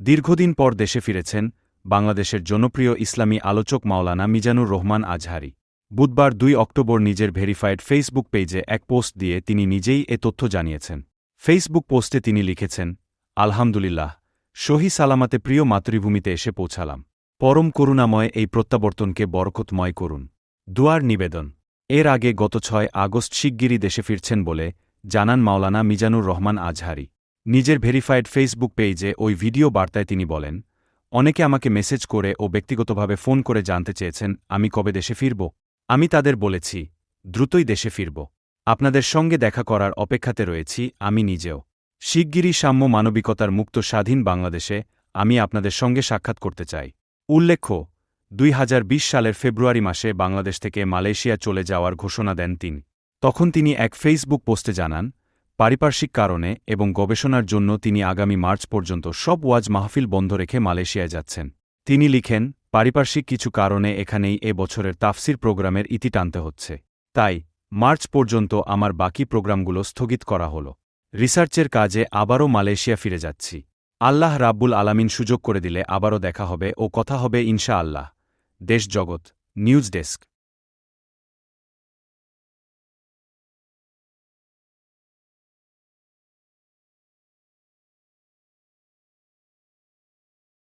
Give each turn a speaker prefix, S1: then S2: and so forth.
S1: দীর্ঘদিন পর দেশে ফিরেছেন বাংলাদেশের জনপ্রিয় ইসলামী আলোচক মাওলানা মিজানুর রহমান আজহারি। বুধবার দুই অক্টোবর নিজের ভেরিফাইড ফেসবুক পেজে এক পোস্ট দিয়ে তিনি নিজেই এ তথ্য জানিয়েছেন। ফেসবুক পোস্টে তিনি লিখেছেন, আলহামদুলিল্লাহ, সহি সালামাতে প্রিয় মাতৃভূমিতে এসে পৌঁছালাম। পরম করুণাময় এই প্রত্যাবর্তনকে বরকতময় করুন। দুয়ার নিবেদন। এর আগে গত ছয় আগস্ট শিগগিরই দেশে ফিরছেন বলে জানান মাওলানা মিজানুর রহমান আজহারি। নিজের ভেরিফাইড ফেসবুক পেজে ওই ভিডিও বার্তায় তিনি বলেন, অনেকে আমাকে মেসেজ করে ও ব্যক্তিগতভাবে ফোন করে জানতে চেয়েছেন, আমি কবে দেশে ফিরব? আমি তাদের বলেছি, দ্রুতই দেশে ফিরব। আপনাদের সঙ্গে দেখা করার অপেক্ষাতে রয়েছি, আমি নিজেও। শিগগিরই সাম্য মানবিকতার মুক্ত স্বাধীন বাংলাদেশে আমি আপনাদের সঙ্গে সাক্ষাৎ করতে চাই। উল্লেখ্য, দুই হাজার বিশ সালের ফেব্রুয়ারি মাসে বাংলাদেশ থেকে মালয়েশিয়া চলে যাওয়ার ঘোষণা দেন তিনি। তখন তিনি এক ফেসবুক পোস্টে জানান পারিপার্শ্বিক কারণে এবং গবেষণার জন্য তিনি আগামী মার্চ পর্যন্ত সব ওয়াজ মাহফিল বন্ধ রেখে মালয়েশিয়ায় যাচ্ছেন। তিনি লিখেন, পারিপার্শ্বিক কিছু কারণে এখানেই এ বছরের তাফসির প্রোগ্রামের ইতি টানতে হচ্ছে। তাই, মার্চ পর্যন্ত আমার বাকি প্রোগ্রামগুলো স্থগিত করা হল। রিসার্চের কাজে আবারও মালয়েশিয়া ফিরে যাচ্ছি। আল্লাহ রাব্বুল আলামিন সুযোগ করে দিলে আবারও দেখা হবে ও কথা হবে ইনশা আল্লাহ দেশ জগৎ, নিউজ ডেস্ক।